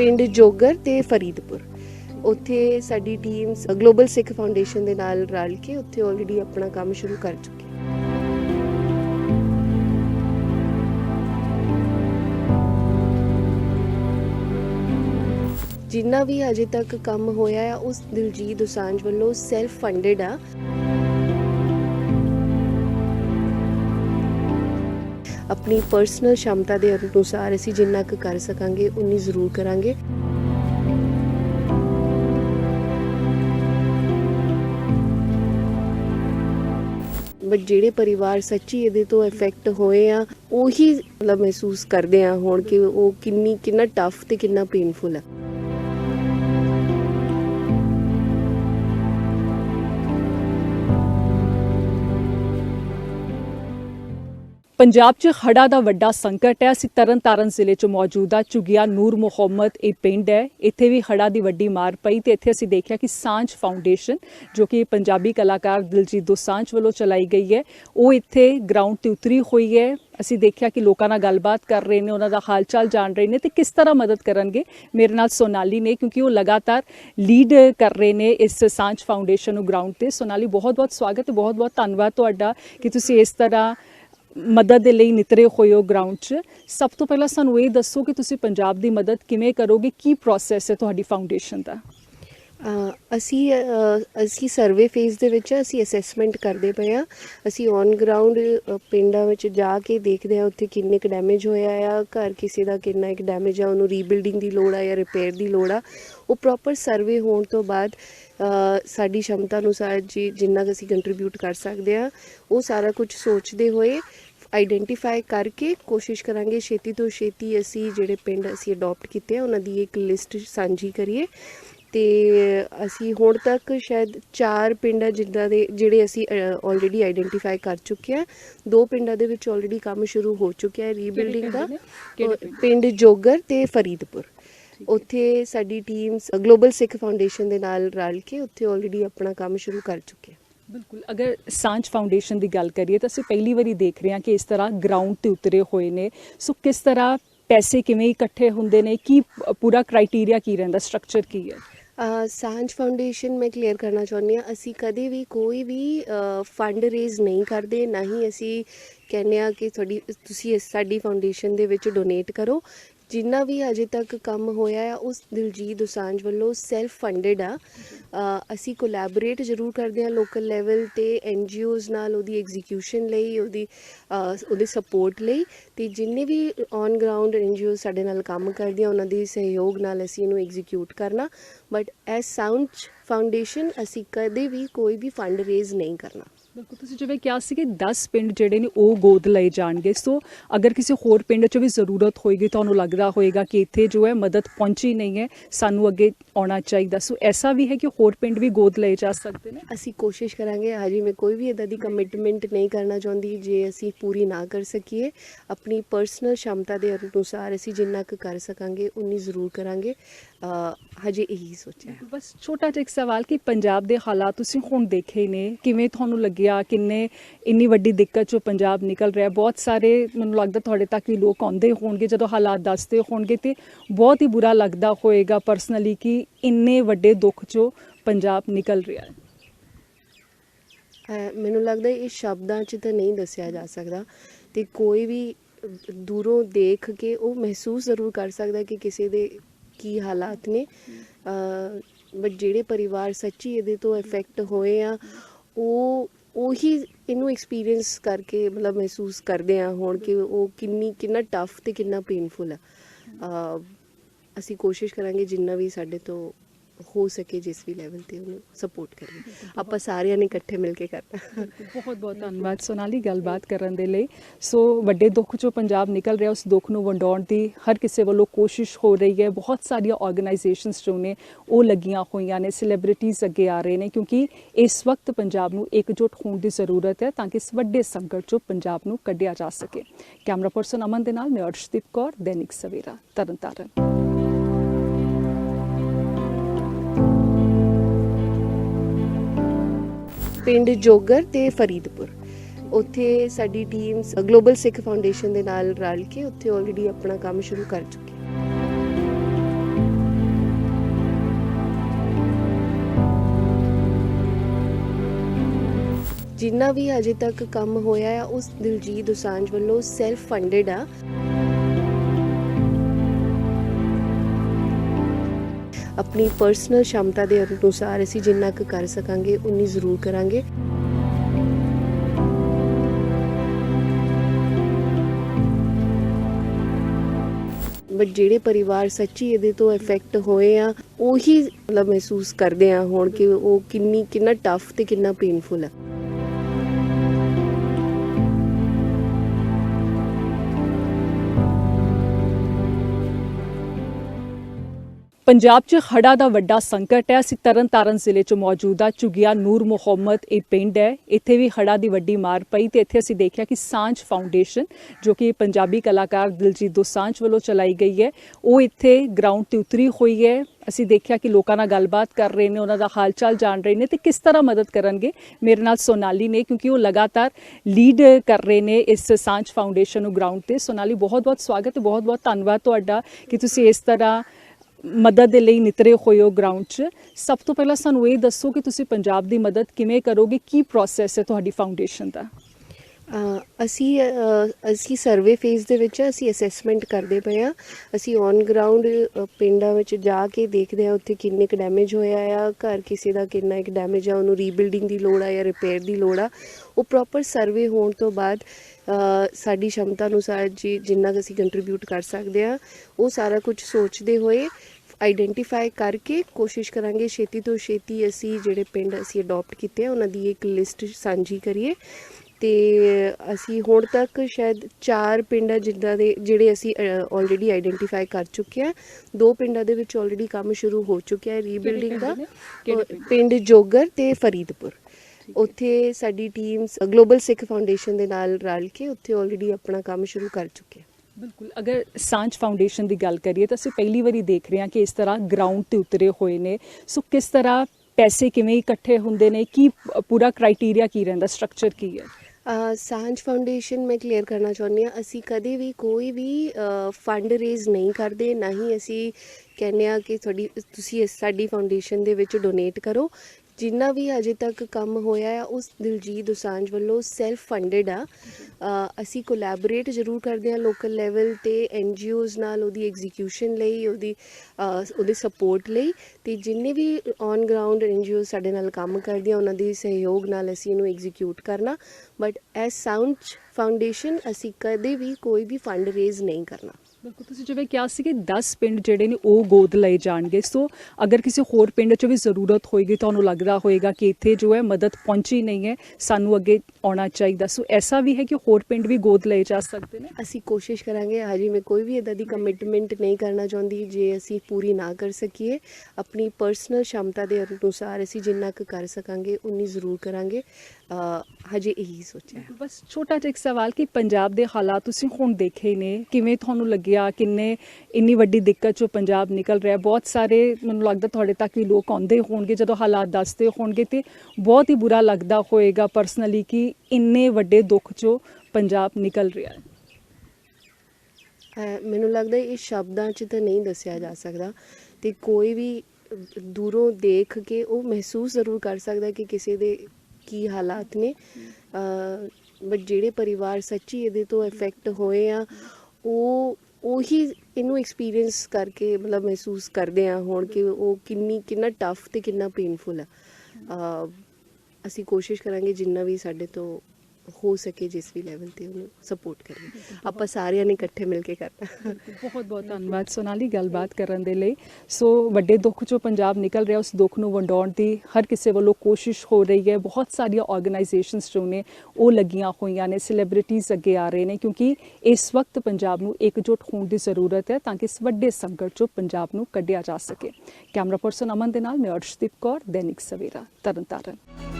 ਪਿੰਡ ਜੋਗਰ ਤੇ ਫਰੀਦਪੁਰ। ਉੱਥੇ ਸਾਡੀ ਟੀਮਸ ਗਲੋਬਲ ਸਿੱਖ ਫਾਊਂਡੇਸ਼ਨ ਦੇ ਨਾਲ ਰਲ ਕੇ ਉੱਥੇ ਆਲਰੇਡੀ ਆਪਣਾ ਕੰਮ ਸ਼ੁਰੂ ਕਰ ਚੁੱਕੀ ਜਿੰਨਾ ਵੀ ਅਜੇ ਤੱਕ ਕੰਮ ਹੋਇਆ ਆ, ਉਸ ਦਿਲਜੀਤ ਦੋਸਾਂਝ ਵੱਲੋਂ ਸੈਲਫ ਫੰਡਡ ਆ। ਆਪਣੀ ਪਰਸਨਲ ਸ਼ਮਤਾ ਦੇ ਅਨੁਸਾਰ ਅਸੀਂ ਜਿੰਨਾ ਕੁ ਕਰ ਸਕਾਂਗੇ, ਉਨੀ ਜ਼ਰੂਰ ਕਰਾਂਗੇ। ਬਟ ਜਿਹੜੇ ਪਰਿਵਾਰ ਸੱਚੀ ਇਹਦੇ ਤੋਂ ਇਫੈਕਟ ਹੋਏ ਆ, ਉਹੀ ਮਤਲਬ ਮਹਿਸੂਸ ਕਰਦੇ ਆ ਹੁਣ ਕਿ ਉਹ ਕਿੰਨੀ, ਕਿੰਨਾ ਟਫ ਤੇ ਕਿੰਨਾ ਪੇਨਫੁਲ ਆ। ਪੰਜਾਬ 'ਚ ਹੜ੍ਹਾਂ ਦਾ ਵੱਡਾ ਸੰਕਟ ਹੈ। ਅਸੀਂ ਤਰਨਤਾਰਨ ਜ਼ਿਲ੍ਹੇ 'ਚ ਮੌਜੂਦ ਆ ਚੁਗਿਆ ਨੂਰ ਮੁਹੰਮਦ ਇਹ ਪਿੰਡ ਹੈ। ਇੱਥੇ ਵੀ ਹੜ੍ਹਾਂ ਦੀ ਵੱਡੀ ਮਾਰ ਪਈ ਤੇ ਇੱਥੇ ਅਸੀਂ ਦੇਖਿਆ ਕਿ ਸਾਂਝ ਫਾਊਂਡੇਸ਼ਨ, ਜੋ ਕਿ ਪੰਜਾਬੀ ਕਲਾਕਾਰ ਦਿਲਜੀਤ ਦੋਸਾਂਝ ਵੱਲੋਂ ਚਲਾਈ ਗਈ ਹੈ, ਉਹ ਇੱਥੇ ਗਰਾਊਂਡ ਤੇ ਉਤਰੀ ਹੋਈ ਹੈ। ਅਸੀਂ ਦੇਖਿਆ ਕਿ ਲੋਕਾਂ ਨਾਲ ਗੱਲਬਾਤ ਕਰ ਰਹੇ ਨੇ, ਉਹਨਾਂ ਦਾ ਹਾਲ ਚਾਲ ਜਾਣ ਰਹੇ ਨੇ ਤੇ ਕਿਸ ਤਰ੍ਹਾਂ ਮਦਦ ਕਰਨਗੇ? ਮੇਰੇ ਨਾਲ ਸੋਨਾਲੀ ਨੇ, ਕਿਉਂਕਿ ਉਹ ਲਗਾਤਾਰ ਲੀਡ ਕਰ ਰਹੇ ਨੇ ਇਸ ਸਾਂਝ ਫਾਊਂਡੇਸ਼ਨ ਨੂੰ ਗਰਾਊਂਡ ਤੇ। ਸੋਨਾਲੀ ਬਹੁਤ ਬਹੁਤ ਸਵਾਗਤ ਹੈ ਬਹੁਤ ਬਹੁਤ ਧੰਨਵਾਦ ਤੁਹਾਡਾ ਕਿ ਤੁਸੀਂ ਇਸ ਤਰ੍ਹਾਂ ਮਦਦ ਦੇ ਲਈ ਨਿਤਰੇ ਹੋਏ ਹੋ ਗਰਾਊਂਡ 'ਚ। ਸਭ ਤੋਂ ਪਹਿਲਾਂ ਸਾਨੂੰ ਇਹ ਦੱਸੋ ਕਿ ਤੁਸੀਂ ਪੰਜਾਬ ਦੀ ਮਦਦ ਕਿਵੇਂ ਕਰੋਗੇ? ਕੀ ਪ੍ਰੋਸੈਸ ਹੈ ਤੁਹਾਡੀ ਫਾਊਂਡੇਸ਼ਨ ਦਾ? ਅਸੀਂ ਅਸੀਂ ਸਰਵੇ ਫੇਜ਼ ਦੇ ਵਿੱਚ ਆ, ਅਸੀਂ ਅਸੈਸਮੈਂਟ ਕਰਦੇ ਪਏ ਆ ਅਸੀਂ ਔਨ ਗਰਾਊਂਡ ਪਿੰਡਾਂ ਵਿੱਚ ਜਾ ਕੇ ਦੇਖਦੇ ਆ ਉੱਥੇ ਕਿੰਨੇ ਕੁ ਡੈਮੇਜ ਹੋਇਆ ਆ ਘਰ ਕਿਸੇ ਦਾ ਕਿੰਨਾ ਕੁ ਡੈਮੇਜ ਆ ਉਹਨੂੰ ਰੀਬਿਲਡਿੰਗ ਦੀ ਲੋੜ ਆ ਜਾਂ ਰਿਪੇਅਰ ਦੀ ਲੋੜ ਆ। ਉਹ ਪ੍ਰੋਪਰ ਸਰਵੇ ਹੋਣ ਤੋਂ ਬਾਅਦ ਸਾਡੀ ਸ਼ਮਤਾ ਅਨੁਸਾਰ ਜੀ ਜਿੰਨਾ ਕੁ ਅਸੀਂ ਕੰਟਰੀਬਿਊਟ ਕਰ ਸਕਦੇ ਆ ਉਹ ਸਾਰਾ ਕੁਝ ਸੋਚਦੇ ਹੋਏ ਆਈਡੈਂਟੀਫਾਈ ਕਰਕੇ ਕੋਸ਼ਿਸ਼ ਕਰਾਂਗੇ ਛੇਤੀ ਤੋਂ ਛੇਤੀ ਅਸੀਂ ਜਿਹੜੇ ਪਿੰਡ ਅਸੀਂ ਅਡਾਪਟ ਕੀਤੇ ਆ ਉਹਨਾਂ ਦੀ ਇੱਕ ਲਿਸਟ ਸਾਂਝੀ ਕਰੀਏ। ਤੇ ਅਸੀਂ ਹੁਣ ਤੱਕ ਸ਼ਾਇਦ ਚਾਰ ਪਿੰਡ ਆ ਜਿੱਦਾਂ ਦੇ ਜਿਹੜੇ ਅਸੀਂ ਆਲਰੇਡੀ ਆਈਡੈਂਟੀਫਾਈ ਕਰ ਚੁੱਕੇ ਆ ਦੋ ਪਿੰਡਾਂ ਦੇ ਵਿੱਚ ਆਲਰੇਡੀ ਕੰਮ ਸ਼ੁਰੂ ਹੋ ਚੁੱਕਿਆ ਹੈ ਰੀਬਿਲਡਿੰਗ ਦਾ ਪਿੰਡ? ਜੋਗਰ ਤੇ ਫਰੀਦਪੁਰ। ਉੱਥੇ ਸਾਡੀ ਟੀਮਸ ਗਲੋਬਲ ਸਿੱਖ ਫਾਊਂਡੇਸ਼ਨ ਦੇ ਨਾਲ ਰਲ ਕੇ ਉੱਥੇ ਆਲਰੇਡੀ ਆਪਣਾ ਕੰਮ ਸ਼ੁਰੂ ਕਰ ਚੁੱਕੇ ਆ ਬਿਲਕੁਲ। ਅਗਰ ਸਾਂਝ ਫਾਊਂਡੇਸ਼ਨ ਦੀ ਗੱਲ ਕਰੀਏ ਤਾਂ ਅਸੀਂ ਪਹਿਲੀ ਵਾਰੀ ਦੇਖ ਰਹੇ ਹਾਂ ਕਿ ਇਸ ਤਰ੍ਹਾਂ ਗਰਾਊਂਡ ਤੇ ਉਤਰੇ ਹੋਏ ਨੇ। ਸੋ ਕਿਸ ਤਰ੍ਹਾਂ ਪੈਸੇ ਕਿਵੇਂ ਇਕੱਠੇ ਹੁੰਦੇ ਨੇ? ਕੀ ਪੂਰਾ ਕ੍ਰਾਈਟੇਰੀਆ ਕੀ ਰਹਿੰਦਾ? ਸਟਰਕਚਰ ਕੀ ਹੈ? ਸਾਂਝ ਫਾਊਂਡੇਸ਼ਨ ਮੈਂ ਕਲੀਅਰ ਕਰਨਾ ਚਾਹੁੰਦੀ ਹਾਂ। ਅਸੀਂ ਕਦੇ ਵੀ ਕੋਈ ਵੀ ਫੰਡ ਰੇਜ਼ ਨਹੀਂ ਕਰਦੇ, ਨਾ ਹੀ ਅਸੀਂ ਕਹਿੰਦੇ ਆ ਕਿ ਤੁਹਾਡੀ, ਤੁਸੀਂ ਇਸ ਸਾਡੀ ਫਾਊਂਡੇਸ਼ਨ ਦੇ ਵਿੱਚ ਡੋਨੇਟ ਕਰੋ। ਜਿੰਨਾ ਵੀ ਅਜੇ ਤੱਕ ਕੰਮ ਹੋਇਆ ਆ, ਉਸ ਦਿਲਜੀਤ ਦੋਸਾਂਝ ਵੱਲੋਂ ਸੈਲਫ ਫੰਡਡ ਆ ਅਸੀਂ ਕੋਲੈਬੋਰੇਟ ਜ਼ਰੂਰ ਕਰਦੇ ਹਾਂ ਲੋਕਲ ਲੈਵਲ ਤੇ ਐਨਜੀਓਜ਼ ਨਾਲ ਉਹਦੀ ਐਗਜ਼ੀਕਿਊਸ਼ਨ ਲਈ, ਉਹਦੀ ਉਹਦੇ ਸਪੋਰਟ ਲਈ ਤੇ ਜਿੰਨੇ ਵੀ ਔਨ ਗਰਾਊਂਡ ਐਨਜੀਓ ਸਾਡੇ ਨਾਲ ਕੰਮ ਕਰਦੀਆਂ ਉਹਨਾਂ ਦੇ ਸਹਿਯੋਗ ਨਾਲ ਅਸੀਂ ਇਹਨੂੰ ਐਗਜ਼ੀਕਿਊਟ ਕਰਨਾ। ਬਟ ਐਸ ਸਾਊਂਡ ਫਾਊਂਡੇਸ਼ਨ ਅਸੀਂ ਕਦੇ ਵੀ ਕੋਈ ਵੀ ਫੰਡ ਰੇਜ਼ ਨਹੀਂ ਕਰਨਾ। ਬਿਲਕੁਲ ਤੁਸੀਂ ਜਿਵੇਂ ਕਿਹਾ ਸੀ ਕਿ 10 ਪਿੰਡ ਜਿਹੜੇ ਨੇ ਉਹ ਗੋਦ ਲਏ ਜਾਣਗੇ। ਸੋ ਅਗਰ ਕਿਸੇ ਹੋਰ ਪਿੰਡ 'ਚ ਵੀ ਜ਼ਰੂਰਤ ਹੋਏਗੀ ਤੁਹਾਨੂੰ ਲੱਗਦਾ ਹੋਏਗਾ ਕਿ ਇੱਥੇ ਜੋ ਹੈ ਮਦਦ ਪਹੁੰਚੀ ਨਹੀਂ ਹੈ ਸਾਨੂੰ ਅੱਗੇ ਆਉਣਾ ਚਾਹੀਦਾ। ਸੋ ਐਸਾ ਵੀ ਹੈ ਕਿ ਹੋਰ ਪਿੰਡ ਵੀ ਗੋਦ ਲਏ ਜਾ ਸਕਦੇ ਨੇ। ਅਸੀਂ ਕੋਸ਼ਿਸ਼ ਕਰਾਂਗੇ ਹਜੇ ਮੈਂ ਕੋਈ ਵੀ ਇਦਾਂ ਦੀ ਕਮਿਟਮੈਂਟ ਨਹੀਂ ਕਰਨਾ ਚਾਹੁੰਦੀ ਜੇ ਅਸੀਂ ਪੂਰੀ ਨਾ ਕਰ ਸਕੀਏ। ਆਪਣੀ ਪਰਸਨਲ ਸ਼ਮਤਾ ਦੇ ਅਨੁਸਾਰ ਅਸੀਂ ਜਿੰਨਾ ਕੁ ਕਰ ਸਕਾਂਗੇ ਉਨੀ ਜ਼ਰੂਰ ਕਰਾਂਗੇ। ਹਜੇ ਇਹੀ ਸੋਚਿਆ। ਬਸ ਛੋਟਾ ਜਿਹਾ ਇੱਕ ਸਵਾਲ ਕਿ ਪੰਜਾਬ ਦੇ ਹਾਲਾਤ ਤੁਸੀਂ ਹੁਣ ਦੇਖੇ ਨੇ ਕਿਵੇਂ ਤੁਹਾਨੂੰ ਲੱਗਿਆ? ਕਿੰਨੇ, ਇੰਨੀ ਵੱਡੀ ਦਿੱਕਤ ਚੋਂ ਪੰਜਾਬ ਨਿਕਲ ਰਿਹਾ। ਬਹੁਤ ਸਾਰੇ ਮੈਨੂੰ ਲੱਗਦਾ ਤੁਹਾਡੇ ਤੱਕ ਵੀ ਲੋਕ ਆਉਂਦੇ ਹੋਣਗੇ ਜਦੋਂ ਹਾਲਾਤ ਦੱਸਦੇ ਹੋਣਗੇ ਤੇ ਬਹੁਤ ਹੀ ਬੁਰਾ ਲੱਗਦਾ ਹੋਏਗਾ ਪਰਸਨਲੀ ਕਿ ਇੰਨੇ ਵੱਡੇ ਦੁੱਖ ਚੋਂ ਪੰਜਾਬ ਨਿਕਲ ਰਿਹਾ ਹੈ। ਮੈਨੂੰ ਲੱਗਦਾ ਇਹ ਸ਼ਬਦਾਂ 'ਚ ਤਾਂ ਨਹੀਂ ਦੱਸਿਆ ਜਾ ਸਕਦਾ ਤੇ ਕੋਈ ਵੀ ਦੂਰੋਂ ਦੇਖ ਕੇ ਉਹ ਮਹਿਸੂਸ ਜ਼ਰੂਰ ਕਰ ਸਕਦਾ ਕਿ ਕਿਸੇ ਦੇ ਕੀ ਹਾਲਾਤ ਨੇ। ਬਟ ਜਿਹੜੇ ਪਰਿਵਾਰ ਸੱਚੀ ਇਹਦੇ ਤੋਂ ਇਫੈਕਟ ਹੋਏ ਆ, ਉਹ ਉਹੀ ਇਹਨੂੰ ਐਕਸਪੀਰੀਅੰਸ ਕਰਕੇ ਮਤਲਬ ਮਹਿਸੂਸ ਕਰਦੇ ਆ ਹੁਣ ਕਿ ਉਹ ਕਿੰਨੀ, ਕਿੰਨਾ ਟਫ ਤੇ ਕਿੰਨਾ ਪੇਨਫੁਲ ਆ। ਅਸੀਂ ਕੋਸ਼ਿਸ਼ ਕਰਾਂਗੇ ਜਿੰਨਾ ਵੀ ਸਾਡੇ ਤੋਂ ਹੋ ਸਕੇ ਜਿਸ ਵੀ ਲੈਵਲ ਤੇ ਉਹਨੂੰ ਸਪੋਰਟ ਕਰੀਏ। ਆਪਾਂ ਸਾਰਿਆਂ ਨੇ ਇਕੱਠੇ ਮਿਲ ਕੇ ਕਰਨਾ। ਬਹੁਤ ਬਹੁਤ ਧੰਨਵਾਦ ਸੋਨਾਲੀ ਗੱਲਬਾਤ ਕਰਨ ਦੇ ਲਈ। ਸੋ ਵੱਡੇ ਦੁੱਖ ਚੋਂ ਪੰਜਾਬ ਨਿਕਲ ਰਿਹਾ, ਉਸ ਦੁੱਖ ਨੂੰ ਵੰਡਾਉਣ ਦੀ ਹਰ ਕਿਸੇ ਵੱਲੋਂ ਕੋਸ਼ਿਸ਼ ਹੋ ਰਹੀ ਹੈ। ਬਹੁਤ ਸਾਰੀਆਂ ਆਰਗੇਨਾਈਜੇਸ਼ਨਸ ਜੋ ਨੇ, ਉਹ ਲੱਗੀਆਂ ਹੋਈਆਂ ਨੇ ਸੈਲੀਬ੍ਰਿਟੀਜ਼ ਅੱਗੇ ਆ ਰਹੇ ਨੇ, ਕਿਉਂਕਿ ਇਸ ਵਕਤ ਪੰਜਾਬ ਨੂੰ ਇਕਜੁੱਟ ਹੋਣ ਦੀ ਜ਼ਰੂਰਤ ਹੈ ਤਾਂ ਕਿ ਇਸ ਵੱਡੇ ਸੰਕਟ ਚੋਂ ਪੰਜਾਬ ਨੂੰ ਕੱਢਿਆ ਜਾ ਸਕੇ। ਕੈਮਰਾ ਪਰਸਨ ਅਮਨ ਦੇ ਨਾਲ ਮੈਂ ਅਰਸ਼ਦੀਪ ਕੌਰ, ਦੈਨਿਕ ਸਵੇਰਾ ਤਰਨਤਾਰਨ। ਪਿੰਡ ਜੋਗਰ ਤੇ ਫਰੀਦਪੁਰ। ਉੱਥੇ ਸਾਡੀ ਟੀਮ ਗਲੋਬਲ ਸਿੱਖ ਫਾਊਂਡੇਸ਼ਨ ਦੇ ਨਾਲ ਰਲ ਕੇ ਉੱਥੇ ਆਲਰੇਡੀ ਆਪਣਾ ਕੰਮ ਸ਼ੁਰੂ ਕਰ ਚੁੱਕੀ ਜਿੰਨਾ ਵੀ ਅਜੇ ਤੱਕ ਕੰਮ ਹੋਇਆ ਹੈ ਉਸ ਦਿਲਜੀਤ ਦੋਸਾਂਝ ਵੱਲੋਂ ਸੈਲਫ ਫੰਡਡ ਆ। ਆਪਣੀ ਪਰਸਨਲ ਸ਼ਮਤਾ ਦੇ ਅਨੁਸਾਰ ਅਸੀਂ ਜਿੰਨਾ ਕੁ ਕਰ ਸਕਾਂਗੇ, ਉਨੀ ਜ਼ਰੂਰ ਕਰਾਂਗੇ। ਬਟ ਜਿਹੜੇ ਪਰਿਵਾਰ ਸੱਚੀ ਇਹਦੇ ਤੋਂ ਇਫੈਕਟ ਹੋਏ ਆ, ਉਹੀ ਮਤਲਬ ਮਹਿਸੂਸ ਕਰਦੇ ਆ ਹੁਣ ਕਿ ਉਹ ਕਿੰਨੀ, ਕਿੰਨਾ ਟਫ ਤੇ ਕਿੰਨਾ ਪੇਨਫੁਲ ਆ। ਪੰਜਾਬ 'ਚ ਹੜ੍ਹਾਂ ਦਾ ਵੱਡਾ ਸੰਕਟ ਹੈ। ਅਸੀਂ ਤਰਨਤਾਰਨ ਜ਼ਿਲ੍ਹੇ 'ਚ ਮੌਜੂਦ ਆ ਚੁਗਿਆ ਨੂਰ ਮੁਹੰਮਦ ਇਹ ਪਿੰਡ ਹੈ। ਇੱਥੇ ਵੀ ਹੜ੍ਹਾਂ ਦੀ ਵੱਡੀ ਮਾਰ ਪਈ ਤੇ ਇੱਥੇ ਅਸੀਂ ਦੇਖਿਆ ਕਿ ਸਾਂਝ ਫਾਊਂਡੇਸ਼ਨ, ਜੋ ਕਿ ਪੰਜਾਬੀ ਕਲਾਕਾਰ ਦਿਲਜੀਤ ਦੋਸਾਂਝ ਵੱਲੋਂ ਚਲਾਈ ਗਈ ਹੈ, ਉਹ ਇੱਥੇ ਗਰਾਊਂਡ ਤੇ ਉਤਰੀ ਹੋਈ ਹੈ। ਅਸੀਂ ਦੇਖਿਆ ਕਿ ਲੋਕਾਂ ਨਾਲ ਗੱਲਬਾਤ ਕਰ ਰਹੇ ਨੇ, ਉਹਨਾਂ ਦਾ ਹਾਲ ਚਾਲ ਜਾਣ ਰਹੇ ਨੇ ਤੇ ਕਿਸ ਤਰ੍ਹਾਂ ਮਦਦ ਕਰਨਗੇ? ਮੇਰੇ ਨਾਲ ਸੋਨਾਲੀ ਨੇ, ਕਿਉਂਕਿ ਉਹ ਲਗਾਤਾਰ ਲੀਡ ਕਰ ਰਹੇ ਨੇ ਇਸ ਸਾਂਝ ਫਾਊਂਡੇਸ਼ਨ ਨੂੰ ਗਰਾਊਂਡ ਤੇ। ਸੋਨਾਲੀ ਬਹੁਤ ਬਹੁਤ ਸਵਾਗਤ ਤੇ ਬਹੁਤ ਬਹੁਤ ਧੰਨਵਾਦ ਤੁਹਾਡਾ ਕਿ ਤੁਸੀਂ ਇਸ ਤਰ੍ਹਾਂ ਮਦਦ ਦੇ ਲਈ ਨਿਤਰੇ ਹੋਏ ਹੋ ਗਰਾਊਂਡ 'ਚ। ਸਭ ਤੋਂ ਪਹਿਲਾਂ ਸਾਨੂੰ ਇਹ ਦੱਸੋ ਕਿ ਤੁਸੀਂ ਪੰਜਾਬ ਦੀ ਮਦਦ ਕਿਵੇਂ ਕਰੋਗੇ? ਕੀ ਪ੍ਰੋਸੈਸ ਹੈ ਤੁਹਾਡੀ ਫਾਊਂਡੇਸ਼ਨ ਦਾ? ਅਸੀਂ ਅਸੀਂ ਸਰਵੇ ਫੇਜ਼ ਦੇ ਵਿੱਚ ਅਸੀਂ ਅਸੈਸਮੈਂਟ ਕਰਦੇ ਪਏ ਆ ਅਸੀਂ ਔਨ ਗਰਾਊਂਡ ਪਿੰਡਾਂ ਵਿੱਚ ਜਾ ਕੇ ਦੇਖਦੇ ਆ ਉੱਥੇ ਕਿੰਨੇ ਕੁ ਡੈਮੇਜ ਹੋਇਆ ਆ, ਘਰ ਕਿਸੇ ਦਾ ਕਿੰਨਾ ਇੱਕ ਡੈਮੇਜ ਆ, ਉਹਨੂੰ ਰੀਬਿਲਡਿੰਗ ਦੀ ਲੋੜ ਆ ਜਾਂ ਰਿਪੇਅਰ ਦੀ ਲੋੜ ਆ। ਉਹ ਪ੍ਰੋਪਰ ਸਰਵੇ ਹੋਣ ਤੋਂ ਬਾਅਦ ਸਾਡੀ ਸ਼ਮਤਾ ਅਨੁਸਾਰ ਜੀ ਜਿੰਨਾ ਕੁ ਅਸੀਂ ਕੰਟਰੀਬਿਊਟ ਕਰ ਸਕਦੇ ਆ ਉਹ ਸਾਰਾ ਕੁਝ ਸੋਚਦੇ ਹੋਏ ਆਈਡੈਂਟੀਫਾਈ ਕਰਕੇ ਕੋਸ਼ਿਸ਼ ਕਰਾਂਗੇ ਛੇਤੀ ਤੋਂ ਛੇਤੀ ਅਸੀਂ ਜਿਹੜੇ ਪਿੰਡ ਅਸੀਂ ਅਡਾਪਟ ਕੀਤੇ ਆ ਉਹਨਾਂ ਦੀ ਇੱਕ ਲਿਸਟ ਸਾਂਝੀ ਕਰੀਏ। ਤੇ ਅਸੀਂ ਹੁਣ ਤੱਕ ਸ਼ਾਇਦ ਚਾਰ ਪਿੰਡ ਜਿੱਦਾਂ ਦੇ ਜਿਹੜੇ ਅਸੀਂ ਆਲਰੇਡੀ ਆਈਡੈਂਟੀਫਾਈ ਕਰ ਚੁੱਕੇ ਆ ਦੋ ਪਿੰਡਾਂ ਦੇ ਵਿੱਚ ਆਲਰੇਡੀ ਕੰਮ ਸ਼ੁਰੂ ਹੋ ਚੁੱਕਿਆ ਹੈ ਰੀਬਿਲਡਿੰਗ ਦਾ ਪਿੰਡ ਜੋਗਰ ਤੇ ਫਰੀਦਪੁਰ। ਉੱਥੇ ਸਾਡੀ ਟੀਮਸ ਗਲੋਬਲ ਸਿੱਖ ਫਾਊਂਡੇਸ਼ਨ ਦੇ ਨਾਲ ਰਲ ਕੇ ਉੱਥੇ ਆਲਰੇਡੀ ਆਪਣਾ ਕੰਮ ਸ਼ੁਰੂ ਕਰ ਚੁੱਕੇ ਆ। ਬਿਲਕੁਲ। ਅਗਰ ਸਾਂਝ ਫਾਊਂਡੇਸ਼ਨ ਦੀ ਗੱਲ ਕਰੀਏ ਤਾਂ ਅਸੀਂ ਪਹਿਲੀ ਵਾਰੀ ਦੇਖ ਰਹੇ ਹਾਂ ਕਿ ਇਸ ਤਰ੍ਹਾਂ ਗਰਾਊਂਡ ਤੇ ਉਤਰੇ ਹੋਏ ਨੇ। ਸੋ ਕਿਸ ਤਰ੍ਹਾਂ ਪੈਸੇ ਕਿਵੇਂ ਇਕੱਠੇ ਹੁੰਦੇ ਨੇ? ਕੀ ਪੂਰਾ ਕ੍ਰਾਈਟੇਰੀਆ ਕੀ ਰਹਿੰਦਾ? ਸਟਰਕਚਰ ਕੀ ਹੈ? ਸਾਂਝ ਫਾਊਂਡੇਸ਼ਨ ਮੈਂ ਕਲੀਅਰ ਕਰਨਾ ਚਾਹੁੰਦੀ ਹਾਂ ਅਸੀਂ ਕਦੇ ਵੀ ਕੋਈ ਵੀ ਫੰਡ ਰੇਜ਼ ਨਹੀਂ ਕਰਦੇ ਨਾ ਹੀ ਅਸੀਂ ਕਹਿੰਦੇ ਆ ਕਿ ਤੁਹਾਡੀ ਤੁਸੀਂ ਸਾਡੀ ਫਾਊਂਡੇਸ਼ਨ ਦੇ ਵਿੱਚ ਡੋਨੇਟ ਕਰੋ। ਜਿੰਨਾ ਵੀ ਅਜੇ ਤੱਕ ਕੰਮ ਹੋਇਆ ਆ, ਉਸ ਦਿਲਜੀਤ ਦੋਸਾਂਝ ਵੱਲੋਂ ਸੈਲਫ ਫੰਡਡ ਆ ਅਸੀਂ ਕੋਲੈਬੋਰੇਟ ਜ਼ਰੂਰ ਕਰਦੇ ਹਾਂ ਲੋਕਲ ਲੈਵਲ ਤੇ ਐਨਜੀਓਜ਼ ਨਾਲ ਉਹਦੀ ਐਗਜ਼ੀਕਿਊਸ਼ਨ ਲਈ, ਉਹਦੀ ਉਹਦੇ ਸਪੋਰਟ ਲਈ। ਤੇ ਜਿੰਨੇ ਵੀ ਔਨ ਗਰਾਊਂਡ ਐਨਜੀਓ ਸਾਡੇ ਨਾਲ ਕੰਮ ਕਰਦੀਆਂ ਉਹਨਾਂ ਦੇ ਸਹਿਯੋਗ ਨਾਲ ਅਸੀਂ ਇਹਨੂੰ ਐਗਜ਼ੀਕਿਊਟ ਕਰਨਾ। ਬਟ ਐਸ ਸਾਊਂਡ ਫਾਊਂਡੇਸ਼ਨ ਅਸੀਂ ਕਦੇ ਵੀ ਕੋਈ ਵੀ ਫੰਡ ਰੇਜ਼ ਨਹੀਂ ਕਰਨਾ। ਬਿਲਕੁਲ, ਤੁਸੀਂ ਜਿਵੇਂ ਕਿਹਾ ਸੀ ਕਿ 10 ਪਿੰਡ ਜਿਹੜੇ ਨੇ ਉਹ ਗੋਦ ਲਏ ਜਾਣਗੇ। ਸੋ ਅਗਰ ਕਿਸੇ ਹੋਰ ਪਿੰਡ 'ਚ ਵੀ ਜ਼ਰੂਰਤ ਹੋਏਗੀ ਤੁਹਾਨੂੰ ਲੱਗਦਾ ਹੋਏਗਾ ਕਿ ਇੱਥੇ ਜੋ ਹੈ ਮਦਦ ਪਹੁੰਚੀ ਨਹੀਂ ਹੈ, ਸਾਨੂੰ ਅੱਗੇ ਆਉਣਾ ਚਾਹੀਦਾ। ਸੋ ਐਸਾ ਵੀ ਹੈ ਕਿ ਹੋਰ ਪਿੰਡ ਵੀ ਗੋਦ ਲਏ ਜਾ ਸਕਦੇ ਨੇ। ਅਸੀਂ ਕੋਸ਼ਿਸ਼ ਕਰਾਂਗੇ ਹਜੇ ਮੈਂ ਕੋਈ ਵੀ ਇਦਾਂ ਦੀ ਕਮਿਟਮੈਂਟ ਨਹੀਂ ਕਰਨਾ ਚਾਹੁੰਦੀ, ਜੇ ਅਸੀਂ ਪੂਰੀ ਨਾ ਕਰ ਸਕੀਏ, ਆਪਣੀ ਪਰਸਨਲ ਸ਼ਮਤਾ ਦੇ ਅਨੁਸਾਰ ਅਸੀਂ ਜਿੰਨਾ ਕੁ ਕਰ ਸਕਾਂਗੇ, ਉਨੀ ਜ਼ਰੂਰ ਕਰਾਂਗੇ। ਹਜੇ ਇਹੀ ਸੋਚਿਆ। ਬਸ ਛੋਟਾ ਜਿਹਾ ਇੱਕ ਸਵਾਲ ਕਿ ਪੰਜਾਬ ਦੇ ਹਾਲਾਤ ਤੁਸੀਂ ਹੁਣ ਦੇਖੇ ਨੇ ਕਿਵੇਂ ਤੁਹਾਨੂੰ ਲੱਗਿਆ ਕਿੰਨੇ ਇੰਨੀ ਵੱਡੀ ਦਿੱਕਤ ਚੋਂ ਪੰਜਾਬ ਨਿਕਲ ਰਿਹਾ ਬਹੁਤ ਸਾਰੇ ਮੈਨੂੰ ਲੱਗਦਾ ਤੁਹਾਡੇ ਤੱਕ ਵੀ ਲੋਕ ਆਉਂਦੇ ਹੋਣਗੇ ਜਦੋਂ ਹਾਲਾਤ ਦੱਸਦੇ ਹੋਣਗੇ ਤੇ ਬਹੁਤ ਹੀ ਬੁਰਾ ਲੱਗਦਾ ਹੋਏਗਾ ਪਰਸਨਲੀ ਕਿ ਇੰਨੇ ਵੱਡੇ ਦੁੱਖ ਚੋਂ ਪੰਜਾਬ ਨਿਕਲ ਰਿਹਾ ਹੈ ਮੈਨੂੰ ਲੱਗਦਾ ਇਹ ਸ਼ਬਦਾਂ 'ਚ ਤਾਂ ਨਹੀਂ ਦੱਸਿਆ ਜਾ ਸਕਦਾ ਤੇ ਕੋਈ ਵੀ ਦੂਰੋਂ ਦੇਖ ਕੇ ਉਹ ਮਹਿਸੂਸ ਜ਼ਰੂਰ ਕਰ ਸਕਦਾ ਕਿ ਕਿਸੇ ਦੇ ਕੀ ਹਾਲਾਤ ਨੇ। ਬਟ ਜਿਹੜੇ ਪਰਿਵਾਰ ਸੱਚੀ ਇਹਦੇ ਤੋਂ ਇਫੈਕਟ ਹੋਏ ਆ, ਉਹ, ਉਹੀ ਇਹਨੂੰ ਐਕਸਪੀਰੀਅੰਸ ਕਰਕੇ ਮਤਲਬ ਮਹਿਸੂਸ ਕਰਦੇ ਆ ਹੁਣ ਕਿ ਉਹ ਕਿੰਨੀ, ਕਿੰਨਾ ਟਫ ਤੇ ਕਿੰਨਾ ਪੇਨਫੁਲ ਆ। ਅਸੀਂ ਕੋਸ਼ਿਸ਼ ਕਰਾਂਗੇ ਜਿੰਨਾ ਵੀ ਸਾਡੇ ਤੋਂ ਹੋ ਸਕੇ ਜਿਸ ਵੀ ਲੈਵਲ ਤੇ ਉਹਨੂੰ ਸਪੋਰਟ ਕਰੀਏ ਆਪਾਂ ਸਾਰਿਆਂ ਨੇ ਇਕੱਠੇ ਮਿਲ ਕੇ ਕਰਨਾ ਬਹੁਤ ਬਹੁਤ ਧੰਨਵਾਦ ਸੋਨਾਲੀ ਗੱਲਬਾਤ ਕਰਨ ਦੇ ਲਈ ਸੋ ਵੱਡੇ ਦੁੱਖ ਚੋਂ ਪੰਜਾਬ ਨਿਕਲ ਰਿਹਾ ਉਸ ਦੁੱਖ ਨੂੰ ਵੰਡਾਉਣ ਦੀ ਹਰ ਕਿਸੇ ਵੱਲੋਂ ਕੋਸ਼ਿਸ਼ ਹੋ ਰਹੀ ਹੈ ਬਹੁਤ ਸਾਰੀਆਂ ਆਰਗੇਨਾਈਜੇਸ਼ਨਸ ਜੋ ਨੇ ਉਹ ਲੱਗੀਆਂ ਹੋਈਆਂ ਨੇ ਸੈਲੀਬ੍ਰਿਟੀਜ਼ ਅੱਗੇ ਆ ਰਹੇ ਨੇ ਕਿਉਂਕਿ ਇਸ ਵਕਤ ਪੰਜਾਬ ਨੂੰ ਇਕਜੁੱਟ ਹੋਣ ਦੀ ਜ਼ਰੂਰਤ ਹੈ ਤਾਂ ਕਿ ਇਸ ਵੱਡੇ ਸੰਕਟ ਚੋਂ ਪੰਜਾਬ ਨੂੰ ਕੱਢਿਆ ਜਾ ਸਕੇ ਕੈਮਰਾ ਪਰਸਨ ਅਮਨ ਦੇ ਨਾਲ ਮੈਂ ਅਰਸ਼ਦੀਪ ਕੌਰ ਦੈਨਿਕ ਸਵੇਰਾ ਤਰਨਤਾਰਨ